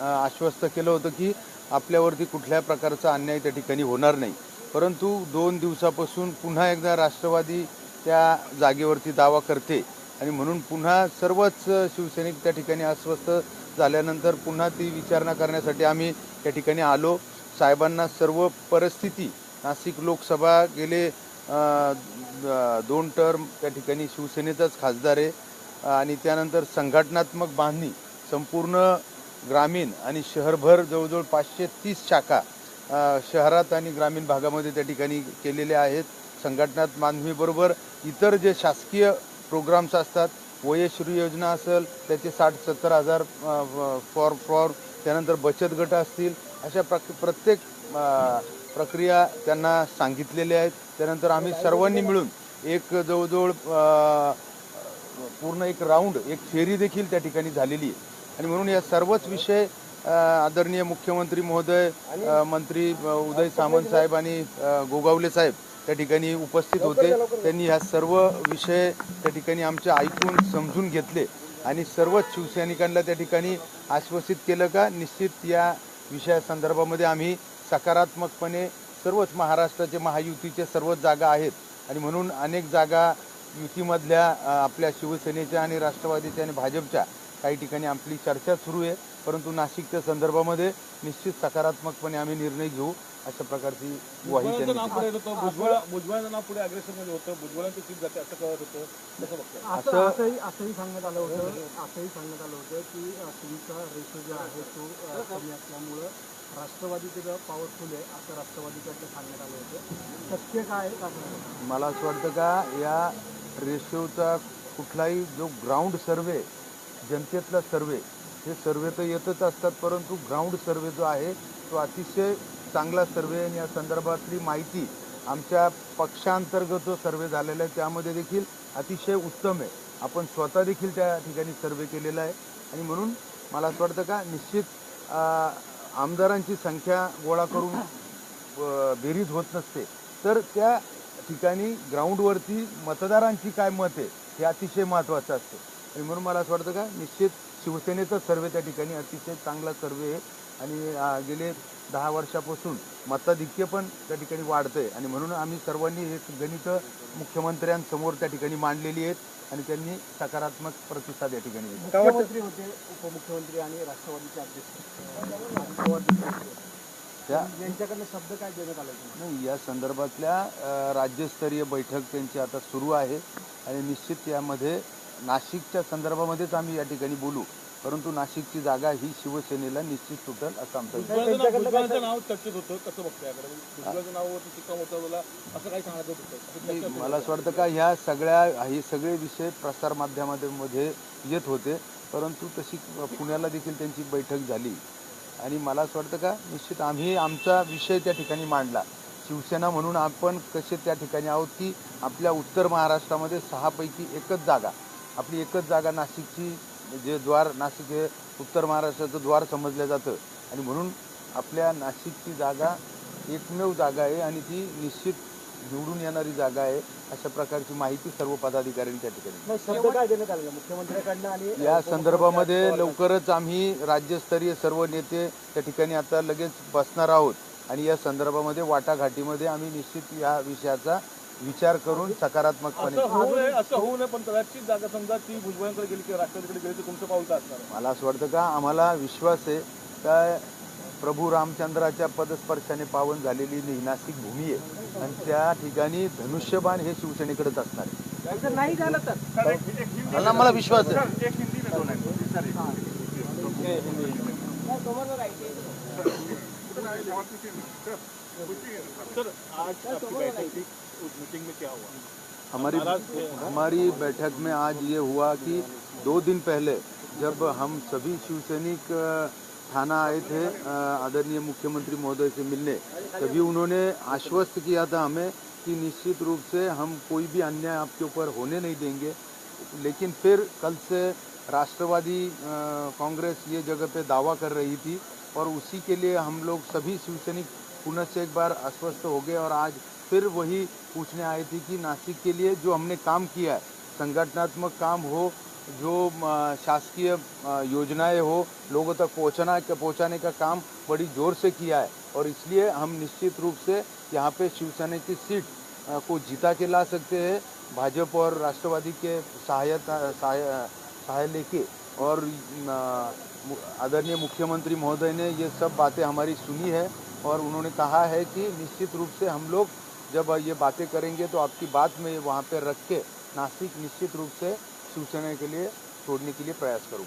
आश्वस्त केलं होतं की आपल्यावरती कुठल्या प्रकारचा अन्याय त्या ठिकाणी होणार नाही. परंतु दोन दिवसापासून पुन्हा एकदा राष्ट्रवादी त्या जागेवरती दावा करते आणि म्हणून पुन्हा सर्वच शिवसैनिक त्या ठिकाणी अस्वस्थ झाल्यानंतर पुन्हा ती विचारणा करण्यासाठी आम्ही त्या ठिकाणी आलो. साहेबांना सर्व परिस्थिती नाशिक लोकसभा गेले दोन टर्म त्या ठिकाणी शिवसेनेचाच खासदार आहे. आणि त्यानंतर संघटनात्मक बांधणी संपूर्ण ग्रामीण आणि शहरभर जवळजवळ पाचशे तीस शाखा शहरात आणि ग्रामीण भागामध्ये त्या ठिकाणी केलेल्या आहेत. संघटनात मानवीबरोबर इतर जे शासकीय प्रोग्राम्स असतात वयश्री योजना असेल त्याचे साठ सत्तर हजार फॉर फॉर त्यानंतर बचत गट असतील अशा प्रक प्रत्येक प्रक्रिया त्यांना सांगितलेल्या आहेत. त्यानंतर आम्ही सर्वांनी मिळून एक जवळजवळ पूर्ण एक राऊंड एक फेरी देखील त्या ठिकाणी झालेली आहे. आणि म्हणून या सर्वच विषय आदरणीय मुख्यमंत्री महोदय मंत्री उदय सामंत साहेब आणि गोगावले साहेब त्या ठिकाणी उपस्थित होते. त्यांनी ह्या सर्व विषय त्या ठिकाणी आमचे ऐकून समजून घेतले आणि सर्वच शिवसैनिकांना त्या ठिकाणी आश्वासित केलं का निश्चित या विषयासंदर्भामध्ये आम्ही सकारात्मकपणे सर्वच महाराष्ट्राचे महायुतीचे सर्वच जागा आहेत. आणि म्हणून अनेक जागा युतीमधल्या आपल्या शिवसेनेच्या आणि राष्ट्रवादीच्या आणि भाजपच्या काही ठिकाणी आपली चर्चा सुरू आहे परंतु नाशिकच्या संदर्भामध्ये निश्चित सकारात्मकपणे आम्ही निर्णय घेऊ अशा प्रकारची ग्वाही असं असंही असंही सांगण्यात आलं होतं असंही सांगण्यात आलं होतं की तुमचा रेशो जो आहे तो कमी असल्यामुळं राष्ट्रवादी त्याचं पॉवरफुल आहे असं राष्ट्रवादीकडनं सांगण्यात आलं होतं. सत्य काय? मला असं वाटतं का या रेशोचा कुठलाही जो ग्राउंड सर्वे जनतेतला सर्वे. हे सर्वे तर येतच असतात परंतु ग्राउंड सर्वे जो आहे तो अतिशय चांगला सर्वे आणि या संदर्भातली माहिती आमच्या पक्षांतर्गत जो सर्वे झालेला आहे त्यामध्ये देखील अतिशय उत्तम आहे. आपण स्वतः देखील त्या ठिकाणी सर्वे केलेला आहे. आणि म्हणून मला असं वाटतं का निश्चित आमदारांची संख्या गोळा करून बेरीज होत नसते. तर त्या ठिकाणी ग्राउंडवरती मतदारांची काय मत आहे हे अतिशय महत्त्वाचं असतं. आणि म्हणून मला असं वाटतं का निश्चित शिवसेनेचा सर्वे त्या ठिकाणी अतिशय चांगला सर्वे आहे. आणि गेले दहा वर्षापासून मताधिक्य पण त्या ठिकाणी वाढतंय. आणि म्हणून आम्ही सर्वांनी हे गणित मुख्यमंत्र्यांसमोर त्या ठिकाणी मांडलेली आहेत आणि त्यांनी सकारात्मक प्रतिसाद या ठिकाणी मुख्यमंत्री होते उपमुख्यमंत्री आणि राष्ट्रवादीचे अध्यक्ष. यांच्याकडनं शब्द काय देण्यात आला? नाही या संदर्भातल्या राज्यस्तरीय बैठक त्यांची आता सुरू आहे. आणि निश्चित यामध्ये नाशिकच्या संदर्भामध्येच आम्ही या ठिकाणी बोलू. परंतु नाशिकची जागा ही शिवसेनेला निश्चित सुटेल असं आमचं नाव चर्चेत होतं कसं बघताय मला असं वाटतं का ह्या सगळ्या हे सगळे विषय प्रसार माध्यमामध्ये येत होते परंतु तशी पुण्याला देखील त्यांची बैठक झाली. आणि मला असं वाटतं का निश्चित आम्ही आमचा विषय त्या ठिकाणी मांडला. शिवसेना म्हणून आपण कसे त्या ठिकाणी आहोत की आपल्या उत्तर महाराष्ट्रामध्ये सहापैकी एकच जागा. आपली एकच जागा नाशिकची जे द्वार नाशिक हे उत्तर महाराष्ट्राचं द्वार समजलं जातं. आणि म्हणून आपल्या नाशिकची जागा एकमेव जागा आहे आणि ती निश्चित निवडून येणारी जागा आहे अशा प्रकारची माहिती सर्व पदाधिकाऱ्यांनी त्या ठिकाणी या संदर्भामध्ये लवकरच आम्ही राज्यस्तरीय सर्व नेते त्या ठिकाणी आता लगेच बसणार आहोत. आणि या संदर्भामध्ये वाटाघाटीमध्ये आम्ही निश्चित या विषयाचा विचार करून सकारात्मकपणे. असं होऊ नये पण कदाचित जागा समजा ती भुजबळांकडे गेली किंवा राष्ट्रवादीकडे गेली तर तुमचं पाऊल असणार? मला असं वाटतं का आम्हाला विश्वास आहे का प्रभू रामचंद्राच्या पदस्पर्शाने पावन झालेली नाशिक भूमी आहे. आणि त्या ठिकाणी धनुष्यबाण हे शिवसेनेकडेच असणार आहे. नाही झालं तर. मला मला विश्वास आहे. सर आज मीटिंग में क्या हुआ? हमारी हमारी बैठक में आज ये हुआ कि दो दिन पहले जब हम सभी शिवसैनिक थाना आए थे आदरणीय मुख्यमंत्री महोदय से मिलने तभी उन्होंने आश्वस्त किया था हमें कि निश्चित रूप से हम कोई भी अन्याय आपके ऊपर होने नहीं देंगे। लेकिन फिर कल से राष्ट्रवादी कांग्रेस ये जगह पे दावा कर रही थी और उसी के लिए हम लोग सभी शिवसैनिक पुनः से एक बार अस्वस्थ हो गए और आज फिर वही पूछने आए थे कि नासिक के लिए जो हमने काम किया है, संगठनात्मक काम हो, जो शासकीय योजनाएँ हो, लोगों तक पहुँचना पहुँचाने का काम बड़ी ज़ोर से किया है और इसलिए हम निश्चित रूप से यहाँ पे शिवसेना की सीट को जीता के ला सकते हैं, भाजपा और राष्ट्रवादी के सहायता, सहाय सहाय लेके और आदरणीय मुख्यमंत्री महोदय ने ये सब बातें हमारी सुनी है। और उन्होंने कहा है कि निश्चित रूप से हम लोग जब ये बातें करेंगे तो आपकी बात में वहाँ पर रख के नासिक निश्चित रूप से शिवसेना के लिए छोड़ने के लिए प्रयास करूँ